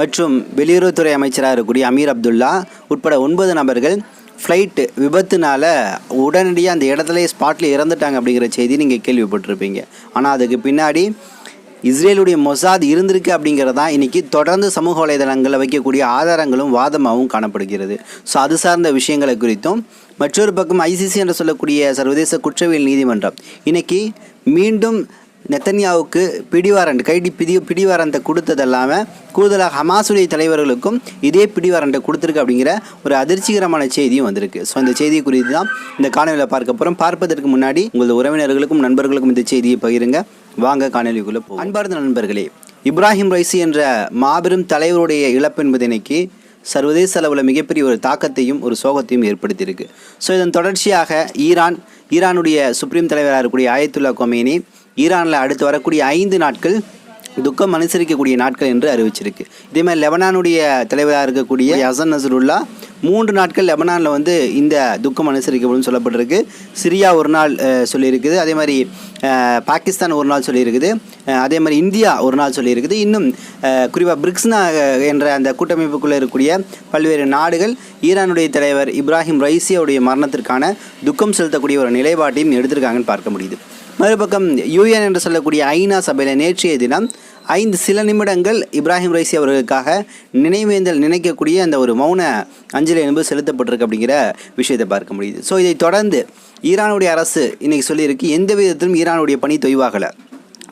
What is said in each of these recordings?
மற்றும் வெளியுறவுத்துறை அமைச்சராக இருக்கக்கூடிய அமீர் அப்துல்லா உட்பட ஒன்பது நபர்கள் ஃப்ளைட்டு விபத்துனால உடனடியாக அந்த இடத்துலயே ஸ்பாட்டில் இறந்துட்டாங்க அப்படிங்கிற செய்தி நீங்கள் கேள்விப்பட்டிருப்பீங்க. ஆனால் அதுக்கு பின்னாடி இஸ்ரேலுடைய மொசாத் இருந்திருக்கு அப்படிங்கிறது தான் இன்றைக்கி தொடர்ந்து சமூக வலைதளங்களில் வைக்கக்கூடிய ஆதாரங்களும் வாதமாகவும் காணப்படுகிறது. ஸோ அது சார்ந்த விஷயங்களை குறித்தும் மற்றொரு பக்கம் ஐசிசி என்று சொல்லக்கூடிய சர்வதேச குற்றவியல் நீதிமன்றம் இன்றைக்கி மீண்டும் நெத்தன்யாவுக்கு பிடிவாரண்ட் கைடி பிடி பிடிவாரண்டை கொடுத்தது இல்லாமல் கூடுதலாக ஹமாசுடைய தலைவர்களுக்கும் இதே பிடிவாரண்டை கொடுத்துருக்கு அப்படிங்கிற ஒரு அதிர்ச்சிகரமான செய்தியும் வந்திருக்கு. ஸோ அந்த செய்தி குறித்து தான் இந்த காணொலியில் பார்க்க போகிறோம் பார்ப்பதற்கு முன்னாடி உங்களது உறவினர்களுக்கும் நண்பர்களுக்கும் இந்த செய்தியை பகிருங்க. வாங்க காணொலிக்குள்ளே போகும் அன்பார்ந்த நண்பர்களே இப்ராஹிம் ரைசி என்ற மாபெரும் தலைவருடைய இழப்பு என்பது இன்னைக்கு சர்வதேச அளவில் மிகப்பெரிய ஒரு தாக்கத்தையும் ஒரு சோகத்தையும் ஏற்படுத்தியிருக்கு. ஸோ இதன் தொடர்ச்சியாக ஈரான் ஈரானுடைய சுப்ரீம் தலைவராக இருக்கக்கூடிய ஆயத்துல்லா கொமேனி ஈரானில் அடுத்து வரக்கூடிய ஐந்து நாட்கள் துக்கம் அனுசரிக்கக்கூடிய நாட்கள் என்று அறிவிச்சிருக்கு. இதே மாதிரி லெபனானுடைய தலைவராக இருக்கக்கூடிய ஹசன் நசருல்லா மூன்று நாட்கள் லெபனானில் வந்து இந்த துக்கம் அனுசரிக்கப்படும் சொல்லப்பட்டிருக்கு. சிரியா ஒரு நாள் சொல்லியிருக்குது. அதே மாதிரி பாகிஸ்தான் ஒரு நாள் சொல்லியிருக்குது. அதே மாதிரி இந்தியா ஒரு நாள் சொல்லியிருக்குது. இன்னும் குறிப்பாக பிரிக்ஸ்னா என்ற அந்த கூட்டமைப்புக்குள்ளே இருக்கக்கூடிய பல்வேறு நாடுகள் ஈரானுடைய தலைவர் இப்ராஹிம் ரைசியாவுடைய மரணத்திற்கான துக்கம் செலுத்தக்கூடிய ஒரு நிலைப்பாட்டையும் எடுத்திருக்காங்கன்னு பார்க்க முடியுது. மறுபக்கம் யூஎன் என்று சொல்லக்கூடிய ஐநா சபையில் நேற்றைய தினம் ஐந்து சில நிமிடங்கள் இப்ராஹிம் ரைசி அவர்களுக்காக நினைவேந்தல் நினைக்கக்கூடிய அந்த ஒரு மௌன அஞ்சலி என்பது செலுத்தப்பட்டிருக்கு அப்படிங்கிற விஷயத்தை பார்க்க முடியுது. ஸோ இதை தொடர்ந்து ஈரானுடைய அரசு இன்றைக்கி சொல்லியிருக்கு எந்த விதத்திலும் ஈரானுடைய பணி தொய்வாகலை.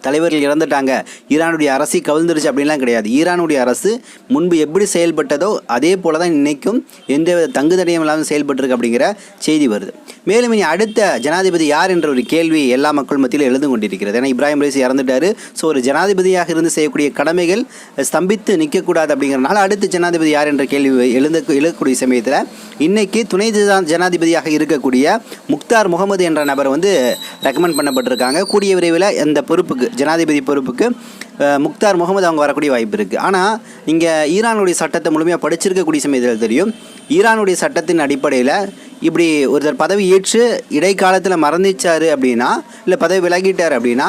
தலைவர்கள் இறந்துட்டாங்க. ஈரானுடைய அரசு கவிழ்ந்துருச்சு அப்படின்லாம் கிடையாது. ஈரானுடைய அரசு முன்பு எப்படி செயல்பட்டதோ அதே போல தான் இன்னைக்கும் எந்த வித தங்குதடையும் இல்லாமல் செயல்பட்டிருக்கு அப்படிங்கிற செய்தி வருது. மேலும் இனி அடுத்த ஜனாதிபதி யார் என்ற ஒரு கேள்வி எல்லா மக்கள் மத்தியில் எழுந்து கொண்டிருக்கிறது. ஏன்னா இப்ராஹிம் ரைசி இறந்துட்டாரு. ஸோ ஒரு ஜனாதிபதியாக இருந்து செய்யக்கூடிய கடமைகள் ஸ்தம்பித்து நிற்கக்கூடாது அப்படிங்கிறனால அடுத்த ஜனாதிபதி யார் என்ற கேள்வி எழுந்த எழுதக்கூடிய சமயத்தில் இன்னைக்கு துணை ஜனாதிபதியாக இருக்கக்கூடிய முக்தார் முகமது என்ற நபர் வந்து ரெக்கமெண்ட் பண்ணப்பட்டிருக்காங்க. கூடிய விரைவில் அந்த பொறுப்புக்கு ஜனாதிபதி பொறுப்புக்கு முக்தார் முகமது அவங்க வரக்கூடிய வாய்ப்பு இருக்குது ஆனால் இங்கே ஈரானுடைய சட்டத்தை முழுமையாக படிச்சிருக்கக்கூடிய சமயத்தில் தெரியும். ஈரானுடைய சட்டத்தின் அடிப்படையில் இப்படி ஒருத்தர் பதவி ஏற்று இடைக்காலத்தில் மறந்துச்சாரு அப்படின்னா இல்லை பதவி விலகிட்டார் அப்படின்னா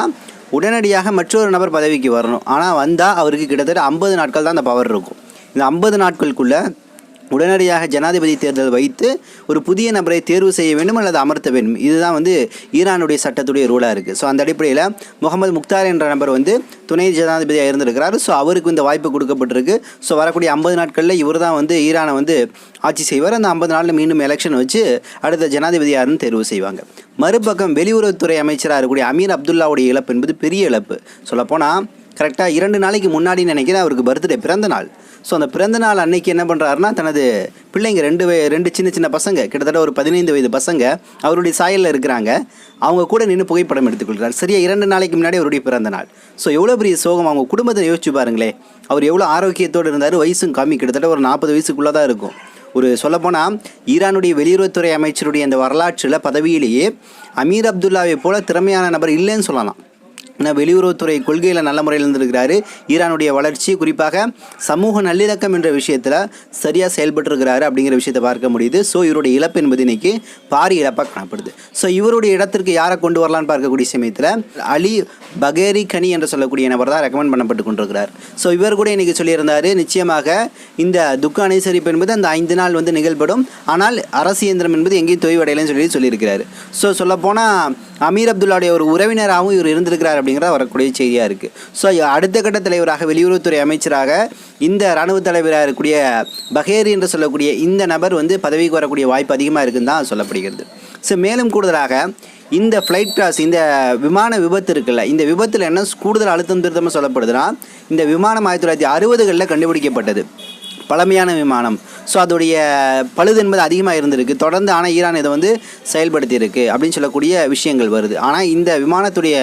உடனடியாக மற்றொரு நபர் பதவிக்கு வரணும். ஆனால் வந்தால் அவருக்கு கிட்டத்தட்ட ஐம்பது நாட்கள் தான் அந்த பவர் இருக்கும். இந்த ஐம்பது நாட்களுக்குள்ளே உடனடியாக ஜனாதிபதி தேர்தல் வைத்து ஒரு புதிய நபரை தேர்வு செய்ய வேண்டும் அல்லது அமர்த்த வேண்டும். இதுதான் வந்து ஈரானுடைய சட்டத்துடைய ரூலாக இருக்குது ஸோ அந்த அடிப்படையில் முகமது முக்தார் என்ற நபர் வந்து துணை ஜனாதிபதியாக இருந்திருக்கிறார். ஸோ அவருக்கு இந்த வாய்ப்பு கொடுக்கப்பட்டிருக்கு. ஸோ வரக்கூடிய ஐம்பது நாட்களில் இவர் தான் வந்து ஈரானை வந்து ஆட்சி செய்வார். அந்த ஐம்பது நாளில் மீண்டும் எலெக்ஷன் வச்சு அடுத்த ஜனாதிபதி யாருன்னு தேர்வு செய்வாங்க. மறுபக்கம் வெளியுறவுத்துறை அமைச்சராக இருக்கக்கூடிய அமீர் அப்துல்லாவுடைய இழப்பு என்பது பெரிய இழப்பு. சொல்லப்போனால் கரெக்டாக இரண்டு நாளைக்கு முன்னாடி நினைக்கிறேன் அவருக்கு பர்த்டே பிறந்த நாள். ஸோ அந்த பிறந்த நாள் அன்னைக்கு என்ன பண்ணுறாருன்னா தனது பிள்ளைங்க ரெண்டு வய- ரெண்டு சின்ன சின்ன பசங்க கிட்டத்தட்ட ஒரு பதினைந்து வயது பசங்க அவருடைய சாயலில் இருக்கிறாங்க. அவங்க கூட நின்று புகைப்படம் எடுத்துக்கொள்கிறார். சரியா இரண்டு நாளைக்கு முன்னாடி அவருடைய பிறந்த நாள். ஸோ எவ்வளோ பெரிய சோகம் அவங்க குடும்பத்தை யோசிச்சு பாருங்களே அவர் எவ்வளோ ஆரோக்கியத்தோடு இருந்தார் வயசும் கம்மி கிட்டத்தட்ட ஒரு நாற்பது வயசுக்குள்ளே தான் இருக்கும். ஒரு சொல்லப்போனால் ஈரானுடைய வெளியுறவுத்துறை அமைச்சருடைய அந்த வரலாற்றில் பதவியிலேயே அமீர் அப்துல்லாவை போல திறமையான நபர் இல்லைன்னு சொல்லலாம். வெளியுறவுத்துறை கொள்கையில் நல்ல முறையில் இருந்திருக்கிறாரு. ஈரானுடைய வளர்ச்சி குறிப்பாக சமூக நல்லிணக்கம் என்ற விஷயத்தில் சரியாக செயல்பட்டுருக்கிறாரு அப்படிங்கிற விஷயத்தை பார்க்க முடியுது. ஸோ இவருடைய இழப்பு என்பது இன்னைக்கு பாரி இழப்பாக காணப்படுது. ஸோ இவருடைய இடத்திற்கு யாரை கொண்டு வரலான்னு பார்க்கக்கூடிய சமயத்தில் அலி பகேரி கனி என்று சொல்லக்கூடிய நபர் தான் ரெக்கமெண்ட் பண்ணப்பட்டு கொண்டிருக்கிறார். ஸோ இவர் கூட இன்றைக்கி சொல்லியிருந்தார் நிச்சயமாக இந்த துக்க அனுசரிப்பு என்பது அந்த ஐந்து நாள் வந்து நிகழ்படும். ஆனால் அரசு இயந்திரம் என்பது எங்கேயும் தொய்வடையலன்னு சொல்லி சொல்லியிருக்கிறார். ஸோ சொல்லப்போனால் அமீர் அப்துல்லாவுடைய ஒரு உறவினராகவும் இவர் இருந்திருக்கிறார் அப்படிங்கிற வரக்கூடிய செய்தியாக இருக்குது ஸோ அடுத்த கட்ட தலைவராக வெளியுறவுத்துறை அமைச்சராக இந்த இராணுவ தலைவராக இருக்கக்கூடிய பஹேரி என்று சொல்லக்கூடிய இந்த நபர் வந்து பதவிக்கு வரக்கூடிய வாய்ப்பு அதிகமாக இருக்குன்னு தான் சொல்லப்படுகிறது. ஸோ மேலும் கூடுதலாக இந்த ஃப்ளைட் கிராஸ் இந்த விமான விபத்து இருக்குல்ல இந்த விபத்தில் என்ன கூடுதல் அழுத்தம் திருத்தமாக சொல்லப்படுதுன்னா இந்த விமானம் ஆயிரத்தி தொள்ளாயிரத்தி அறுபதுகளில் கண்டுபிடிக்கப்பட்டது. பழமையான விமானம். ஸோ அதோடைய பழுது என்பது அதிகமாக இருந்திருக்கு. தொடர்ந்து ஆனால் ஈரான் இதை வந்து செயல்படுத்தியிருக்கு அப்படின்னு சொல்லக்கூடிய விஷயங்கள் வருது. ஆனால் இந்த விமானத்துடைய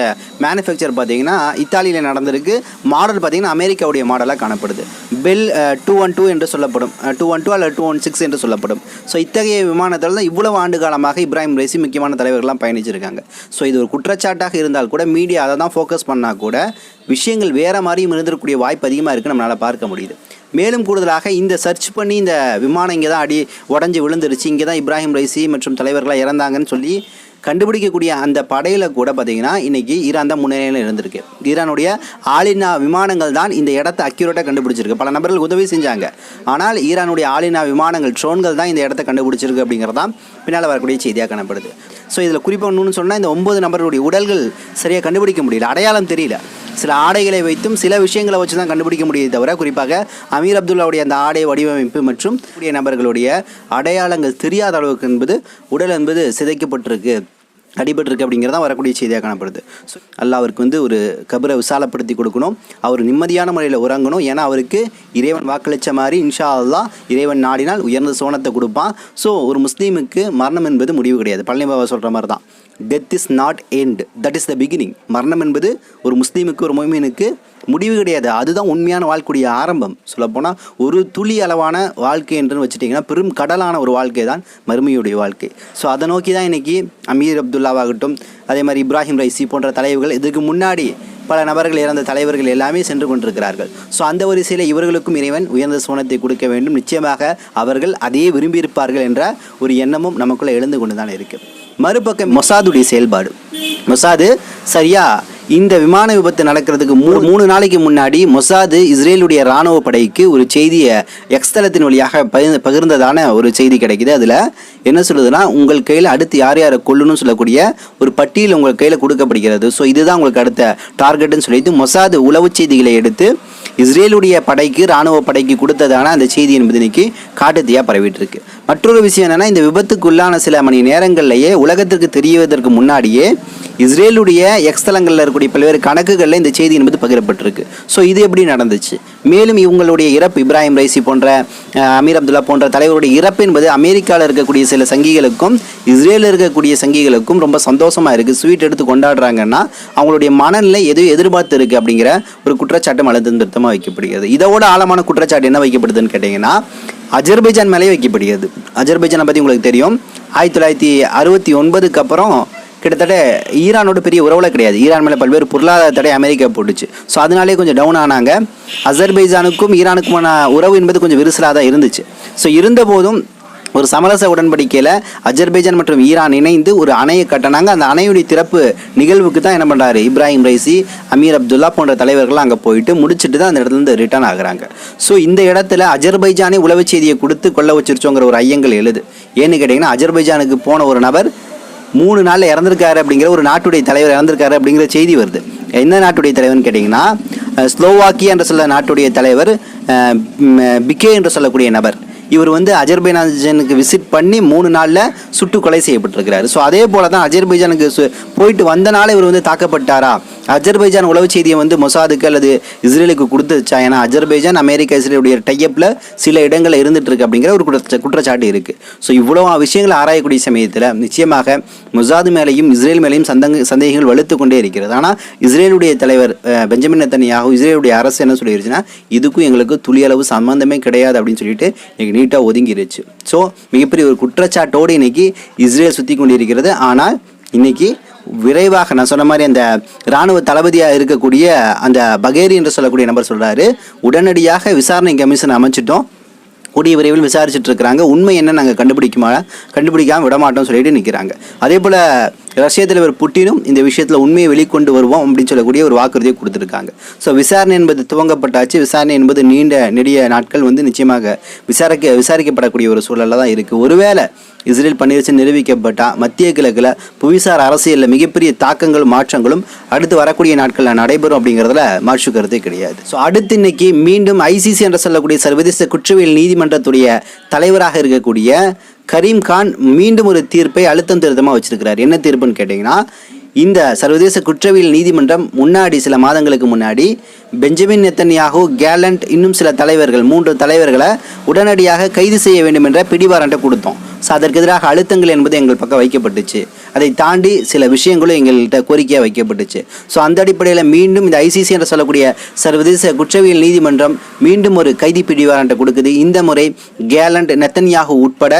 மேனுஃபேக்சர் பார்த்தீங்கன்னா இத்தாலியில் நடந்திருக்கு. மாடல் பார்த்தீங்கன்னா அமெரிக்காவுடைய மாடலாக காணப்படுது. பெல் டூ ஒன் டூ என்று சொல்லப்படும். டூ ஒன் டூ அல்லது டூ ஒன் சிக்ஸ் என்று சொல்லப்படும். ஸோ இத்தகைய விமானத்தில் தான் இவ்வளவு ஆண்டு காலமாக இப்ராஹிம் ரைசி முக்கியமான தலைவர்கள்லாம் பயணிச்சிருக்காங்க. ஸோ இது ஒரு குற்றச்சாட்டாக இருந்தால் கூட மீடியா அதை தான் ஃபோக்கஸ் பண்ணால் கூட விஷயங்கள் வேறு மாதிரியும் இருந்திருக்கக்கூடிய வாய்ப்பு அதிகமாக இருக்குது நம்மளால் பார்க்க முடியுது. மேலும் கூடுதலாக இந்த சர்ச் பண்ணி இந்த விமானம் இங்கே தான் அடி உடஞ்சி விழுந்துருச்சு. இங்கே தான் இப்ராஹிம் ரைசி மற்றும் தலைவர்களாக இறந்தாங்கன்னு சொல்லி கண்டுபிடிக்கக்கூடிய அந்த படையில் கூட பார்த்தீங்கன்னா இன்றைக்கி ஈரான் தான் முன்னணியில் இருந்திருக்கு. ஈரானுடைய ஆலினா விமானங்கள் தான் இந்த இடத்த அக்யூரேட்டாக கண்டுபிடிச்சிருக்கு. பல நபர்கள் உதவி செஞ்சாங்க. ஆனால் ஈரானுடைய ஆலினா விமானங்கள் ட்ரோன்கள் தான் இந்த இடத்த கண்டுபிடிச்சிருக்கு அப்படிங்கிறது தான் பின்னால் வரக்கூடிய செய்தியாக காணப்படுது. ஸோ இதில் குறிப்பாக ஒன்றுன்னு சொன்னால் இந்த ஒன்பது நபர்களுடைய உடல்கள் சரியாக கண்டுபிடிக்க முடியல. அடையாளம் தெரியல. சில ஆடைகளை வைத்தும் சில விஷயங்களை வச்சு தான் கண்டுபிடிக்க முடியுது தவிர குறிப்பாக அமீர் அப்துல்லாவுடைய அந்த ஆடை வடிவமைப்பு மற்றும் நபர்களுடைய அடையாளங்கள் தெரியாத அளவுக்கு என்பது உடல் என்பது சிதைக்கப்பட்டிருக்கு. அடிபட்டிருக்கு அப்படிங்கிறதான் வரக்கூடிய செய்தியாக காணப்படுது. ஸோ அல்லா அவருக்கு வந்து ஒரு கபரை விசாலப்படுத்தி கொடுக்கணும். அவர் நிம்மதியான முறையில் உறங்கணும். ஏன்னா அவருக்கு இறைவன் வாக்களித்த மாதிரி இன்ஷா அல்லா இறைவன் நாடினால் உயர்ந்த சோனத்தை கொடுப்பான். ஸோ ஒரு முஸ்லீமுக்கு மரணம் என்பது முடிவு கிடையாது. பழனி பாபா சொல்கிற மாதிரி தான் death is not end that is the beginning மரணம் என்பது ஒரு முஸ்லீமுக்கு ஒரு மொய்மீனுக்கு முடிவு கிடையாது. அதுதான் உண்மையான வாழ்க்கையுடைய ஆரம்பம். சொல்லப்போனால் ஒரு துளி அளவான வாழ்க்கை என்று வச்சுட்டிங்கன்னா பெரும் கடலான ஒரு வாழ்க்கை தான் மறுமையுடைய வாழ்க்கை. ஸோ அதை நோக்கி தான் இன்றைக்கி அமீர் அப்துல்லாவாகட்டும் அதே மாதிரி இப்ராஹிம் ரைசி போன்ற தலைவர்கள் இதுக்கு முன்னாடி பல நபர்கள் இறந்த தலைவர்கள் எல்லாமே சென்று கொண்டிருக்கிறார்கள். ஸோ அந்த வரிசையில் இவர்களுக்கும் இறைவன் உயர்ந்த சோனத்தை கொடுக்க வேண்டும். நிச்சயமாக அவர்கள் அதையே விரும்பியிருப்பார்கள் என்ற ஒரு எண்ணமும் நமக்குள்ளே எழுந்து கொண்டு தான் இருக்குது மறுபக்கம் மொசாதுடைய செயல்பாடு. மொசாது சரியா இந்த விமான விபத்து நடக்கிறதுக்கு மூணு மூணு நாளைக்கு முன்னாடி மொசாது இஸ்ரேலுடைய இராணுவ படைக்கு ஒரு செய்தியை எக்ஸ்தலத்தின் வழியாக பகிர்ந்து பகிர்ந்ததான ஒரு செய்தி கிடைக்குது. அதில் என்ன சொல்லுதுன்னா உங்கள் கையில் அடுத்து யார் யாரை கொல்லணும்னு சொல்லக்கூடிய ஒரு பட்டியல் உங்கள் கையில் கொடுக்கப்படுகிறது. ஸோ இதுதான் உங்களுக்கு அடுத்த டார்கெட்டுன்னு சொல்லிட்டு மொசாது உளவு செய்திகளை எடுத்து இஸ்ரேலுடைய படைக்கு இராணுவ படைக்கு கொடுத்ததான அந்த செய்தி என்பது இன்னைக்கு காட்டுத்தீயாக பரவிட்டு இருக்கு. மற்றொரு விஷயம் என்னன்னா இந்த விபத்துக்குள்ளான சில மணி நேரங்கள்லேயே உலகத்திற்கு தெரியவதற்கு முன்னாடியே இஸ்ரேலுடைய எக்ஸ்தலங்களில் இருக்கக்கூடிய பல்வேறு கணக்குகளில் இந்த செய்தி என்பது பகிரப்பட்டிருக்கு. ஸோ இது எப்படி நடந்துச்சு? மேலும் இவங்களுடைய இறப்பு இப்ராஹிம் ரைசி போன்ற அமீர் அப்துல்லா போன்ற தலைவருடைய இறப்பு என்பது அமெரிக்காவில் இருக்கக்கூடிய சில சங்கிகளுக்கும் இஸ்ரேலில் இருக்கக்கூடிய சங்கிகளுக்கும் ரொம்ப சந்தோஷமாக இருக்குது ஸ்வீட் எடுத்து கொண்டாடுறாங்கன்னா அவங்களுடைய மனநிலை எதுவும் எதிர்பார்த்து இருக்குது அப்படிங்கிற ஒரு குற்றச்சாட்டு அழுத்தம் திருத்தமாக வைக்கப்படுகிறது. இதோட ஆழமான குற்றச்சாட்டு என்ன வைக்கப்படுதுன்னு கேட்டிங்கன்னா அஜர்பைஜான் மேலே வைக்கப்படுகிறது. அஜர்பைஜானை பற்றி உங்களுக்கு தெரியும். ஆயிரத்தி தொள்ளாயிரத்தி அறுபத்தி ஒன்பதுக்கு அப்புறம் கிட்டத்தட்ட ஈரானோட பெரிய உறவுல கிடையாது. ஈரான் மேலே பல்வேறு பொருளாதார தடை அமெரிக்கா போட்டுச்சு. ஸோ அதனாலே கொஞ்சம் டவுன் ஆனாங்க. அசர்பைஜானுக்கும் ஈரானுக்குமான உறவு என்பது கொஞ்சம் விரிசலாக தான் இருந்துச்சு. ஸோ இருந்தபோதும் ஒரு சமரச உடன்படிக்கையில் அஜர்பைஜான் மற்றும் ஈரான் இணைந்து ஒரு அணையை கட்டினாங்க. அந்த அணையுடைய திறப்பு நிகழ்வுக்கு தான் என்ன பண்ணுறாரு இப்ராஹிம் ரைசி அமீர் அப்துல்லா போன்ற தலைவர்கள்லாம் அங்கே போயிட்டு முடிச்சுட்டு தான் அந்த இடத்துல இருந்து ரிட்டர்ன் ஆகுறாங்க. ஸோ இந்த இடத்துல அஜர்பைஜானே உளவு செய்தியை கொடுத்து கொள்ள வச்சிருச்சோங்கிற ஒரு ஐயங்கள் எழுது. ஏன்னு கேட்டிங்கன்னா அஜர்பைஜானுக்கு போன ஒரு நபர் மூணு நாளில் இறந்திருக்காரு அப்படிங்கிற ஒரு நாட்டுடைய தலைவர் இறந்திருக்காரு அப்படிங்கிற செய்தி வருது. எந்த நாட்டுடைய தலைவர்னு கேட்டிங்கன்னா ஸ்லோவாக்கியா என்று சொல்ல நாட்டுடைய தலைவர் பிகே என்று சொல்லக்கூடிய நபர். இவர் வந்து அஜர்பைஜானுக்கு விசிட் பண்ணி மூணு நாளில் சுட்டு கொலை செய்யப்பட்டிருக்கிறாரு. ஸோ அதே போல தான் அஜர்பைஜானுக்கு போயிட்டு வந்தனால இவர் வந்து தாக்கப்பட்டாரா? அஜர்பைஜான் உளவு செய்தியை வந்து மொசாதுக்கு அல்லது இஸ்ரேலுக்கு கொடுத்துச்சா? ஏன்னா அஜர்பைஜான் அமெரிக்கா இஸ்ரேலுடைய டைப்பில் சில இடங்களில் இருந்துட்டு இருக்கு அப்படிங்கிற ஒரு குற்ற குற்றச்சாட்டு இருக்குது ஸோ இவ்வளோ விஷயங்களை ஆராயக்கூடிய சமயத்தில் நிச்சயமாக மொசாது மேலேயும் இஸ்ரேல் மேலேயும் சந்தங்க சந்தேகங்கள் வலுத்து கொண்டே இருக்கிறது. ஆனால் இஸ்ரேலுடைய தலைவர் பெஞ்சமின் நெத்தனியாகும் இஸ்ரேலுடைய அரசு என்ன சொல்லிருச்சுன்னா இதுக்கும் எங்களுக்கு துளியளவு சம்மந்தமே கிடையாது அப்படின்னு சொல்லிட்டு இன்னைக்கு நீட்டாக ஒதுங்கிருச்சு. ஸோ மிகப்பெரிய ஒரு குற்றச்சாட்டோடு இன்னைக்கு இஸ்ரேல் சுற்றி கொண்டிருக்கிறது ஆனால் இன்னைக்கு விரைவாக நான் சொன்ன மாதிரி அந்த இராணுவ தளபதியாக இருக்கக்கூடிய அந்த பகேரி என்று சொல்லக்கூடிய நபர் சொல்கிறாரு உடனடியாக விசாரணை கமிஷன் அமைச்சிட்டோம். கூடிய விரைவில் விசாரிச்சுட்டு இருக்கிறாங்க. உண்மை என்ன நாங்கள் கண்டுபிடிக்குமா கண்டுபிடிக்காமல் விடமாட்டோம்னு சொல்லிட்டு நிற்கிறாங்க அதே போல் ரஷ்ய தலைவர் புட்டினும் இந்த விஷயத்தில் உண்மையை வெளிக்கொண்டு வருவோம் அப்படின்னு சொல்லக்கூடிய ஒரு வாக்குறுதியை கொடுத்துருக்காங்க. ஸோ விசாரணை என்பது துவங்கப்பட்டாச்சு. விசாரணை என்பது நீண்ட நெடிய நாட்கள் வந்து நிச்சயமாக விசாரிக்க விசாரிக்கப்படக்கூடிய ஒரு சூழலில் தான் இருக்குது ஒருவேளை இஸ்ரேல் பண்ணிருச்சு நிரூபிக்கப்பட்டால் மத்திய கிழக்கில் புவிசார் அரசியலில் மிகப்பெரிய தாக்கங்களும் மாற்றங்களும் அடுத்து வரக்கூடிய நாட்களில் நடைபெறும் அப்படிங்கிறதுல மாற்று கருத்தே கிடையாது. ஸோ அடுத்து இன்னைக்கு மீண்டும் ஐசிசி என்று சொல்லக்கூடிய சர்வதேச குற்றவியல் நீதிமன்றத்துடைய தலைவராக இருக்கக்கூடிய கரீம் கான் மீண்டும் ஒரு தீர்ப்பை அழுத்தம் திருத்தமாக வச்சிருக்கிறார். என்ன தீர்ப்புன்னு கேட்டிங்கன்னா இந்த சர்வதேச குற்றவியல் நீதிமன்றம் முன்னாடி சில மாதங்களுக்கு முன்னாடி பெஞ்சமின் நெத்தன்யாகு கேலண்ட் இன்னும் சில தலைவர்கள் மூன்று தலைவர்களை உடனடியாக கைது செய்ய வேண்டும் என்ற பிடிவாரண்டை கொடுத்தோம். ஸோ அதற்கு எதிராக அழுத்தங்கள் என்பது எங்கள் பக்கம் வைக்கப்பட்டுச்சு. அதை தாண்டி சில விஷயங்களும் எங்கள்கிட்ட கோரிக்கையாக வைக்கப்பட்டுச்சு. ஸோ அந்த அடிப்படையில் மீண்டும் இந்த ஐசிசி என்று சொல்லக்கூடிய சர்வதேச குற்றவியல் நீதிமன்றம் மீண்டும் ஒரு கைதி பிடிவாரண்டை கொடுக்குது. இந்த முறை கேலண்ட் நெத்தன்யாகு உட்பட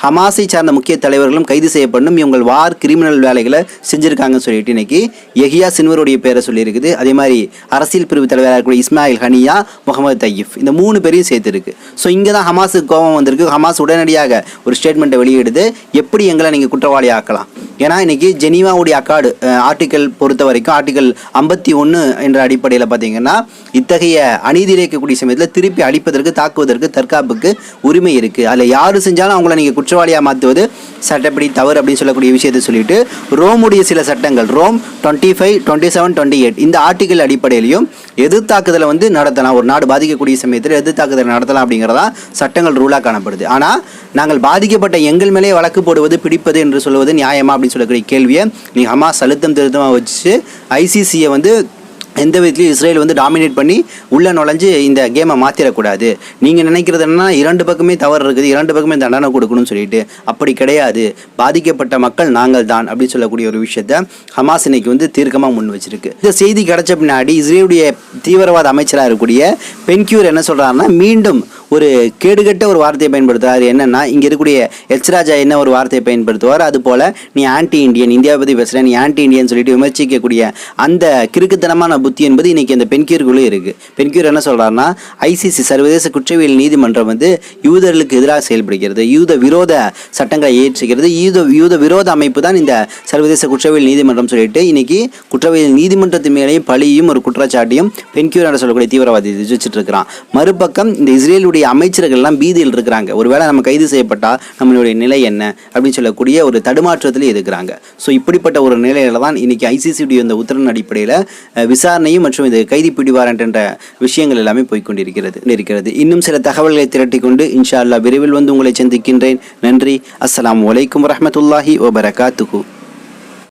ஹமாஸை சார்ந்த முக்கிய தலைவர்களும் கைது செய்யப்படணும் இவங்க வார் கிரிமினல் வேலைகளை செஞ்சுருக்காங்கன்னு சொல்லிட்டு இன்னைக்கு எஹியா சின்வருடைய பேரை சொல்லியிருக்குது. அதே மாதிரி அரசியல் பிரிவு தலைவராக இருக்கக்கூடிய இஸ்மாயில் ஹனியா முகமது தையீப். இந்த மூணு பேரையும் சேர்த்துருக்கு. ஸோ இங்கே தான் ஹமாஸுக்கு கோபம் வந்திருக்கு. ஹமாஸ் உடனடியாக ஒரு ஸ்டேட்மெண்ட்டை வெளியிடுது. எப்படி எங்களை நீங்கள் குற்றவாளி ஆக்கலாம்? ஏன்னா இன்றைக்கி ஜெனீவாவுடைய அக்காடு ஆர்டிக்கல் பொறுத்த வரைக்கும் ஆர்டிக்கல் ஐம்பத்தி ஒன்று என்ற அடிப்படையில் பார்த்தீங்கன்னா இத்தகைய அநீதி இழைக்கக்கூடிய சமயத்தில் திருப்பி அழிப்பதற்கு தாக்குவதற்கு தற்காப்புக்கு உரிமை இருக்குது அதில் யார் செஞ்சாலும் அவங்கள நீங்கள் குற்றவாளியாக மாற்றுவது சட்டப்படி தவறு அப்படின்னு சொல்லக்கூடிய விஷயத்தை சொல்லிட்டு ரோமுடைய சில சட்டங்கள் Rome twenty five twenty seven twenty eight இந்த ஆர்டிக்கல் அடிப்படையிலையும் எதிர்த்தாக்குதலை வந்து நடத்தலாம். ஒரு நாடு பாதிக்கக்கூடிய சமயத்தில் எதிர்த்தாக்குதல் நடத்தலாம் அப்படிங்கிறதா சட்டங்கள் ரூலாக காணப்படுது. ஆனால் நாங்கள் பாதிக்கப்பட்ட எங்கள் மேலே வழக்கு போடுவது பிடிப்பது என்று சொல்வது நியாயமா அப்படின்னு சொல்லக்கூடிய கேள்வியை நீ ஹமாஸ் அழுத்தம் திருத்தமாக வச்சு ஐசிசியை வந்து எந்த விதத்துலையும் இஸ்ரேல் வந்து டாமினேட் பண்ணி உள்ளே நுழைஞ்சு இந்த கேமை மாற்றிடக்கூடாது நீங்கள் நினைக்கிறது என்னன்னா இரண்டு பக்கமே தவறு இருக்குது இரண்டு பக்கமே தண்டனை கொடுக்கணும்னு சொல்லிட்டு. அப்படி கிடையாது. பாதிக்கப்பட்ட மக்கள் நாங்கள் தான் அப்படின்னு சொல்லக்கூடிய ஒரு விஷயத்த ஹமாஸ் இன்னைக்கு வந்து தீர்க்கமாக முன் வச்சிருக்கு. இந்த செய்தி கிடைச்ச பின்னாடி இஸ்ரேலுடைய தீவிரவாத அமைச்சராக இருக்கக்கூடிய பென்கியூர் என்ன சொல்கிறாருன்னா மீண்டும் ஒரு கேடுகட்ட ஒரு வார்த்தையை பயன்படுத்துகிறார் என்னென்னா இங்கே இருக்கக்கூடிய எச்ராஜா என்ன ஒரு வார்த்தையை பயன்படுத்துவார்? அது போல் நீ ஆன்டி இந்தியன் இந்தியாவை பற்றி பேசுகிற நீ ஆன்டி இந்தியன் சொல்லிட்டு விமர்சிக்கக்கூடிய அந்த கிறுக்குத்தனமான புத்தி என்பது இன்றைக்கி அந்த பெண்கீருக்குள்ளே இருக்குது பெண்கீர் என்ன சொல்கிறாருன்னா ஐசிசி சர்வதேச குற்றவியல் நீதிமன்றம் வந்து யூதர்களுக்கு எதிராக செயல்படுகிறது. யூத விரோத சட்டங்களை ஏற்றுகிறது யூத யூத விரோத அமைப்பு தான் இந்த சர்வதேச குற்றவியல் நீதிமன்றம் சொல்லிட்டு இன்னைக்கு குற்றவியல் நீதிமன்றத்தின் மேலேயும் பழியும் ஒரு குற்றச்சாட்டையும் பென்கியூர் என்று சொல்லக்கூடிய தீவிரவாதி வச்சுட்டு இருக்கிறான். மறுபக்கம் இந்த இஸ்ரேலுடைய அமைச்சர்கள் அமைச்சர்கள்லாம் பீதியில் இருக்கிறாங்க. ஒருவேளை நம்ம கைது செய்யப்பட்டால் நம்மளுடைய நிலை என்ன அப்படின்னு சொல்லக்கூடிய ஒரு தடுமாற்றத்தில் இருக்கிறாங்க. ஸோ இப்படிப்பட்ட ஒரு நிலையில தான் இன்னைக்கு ஐசிசியுடைய இந்த உத்தரவின் அடிப்படையில் விசாரணையும் மற்றும் இது கைதி பிடி வாரண்ட் என்ற விஷயங்கள் எல்லாமே போய்க்கொண்டிருக்கிறது இருக்கிறது. இன்னும் சில தகவல்களை திரட்டி கொண்டு இன்ஷா அல்லா விரைவில் வந்து உங்களை சந்திக்கின்றேன். நன்றி. அஸ்லாம் வலைக்கம் வரமத்துல்லாஹி வபரகாத்துஹு.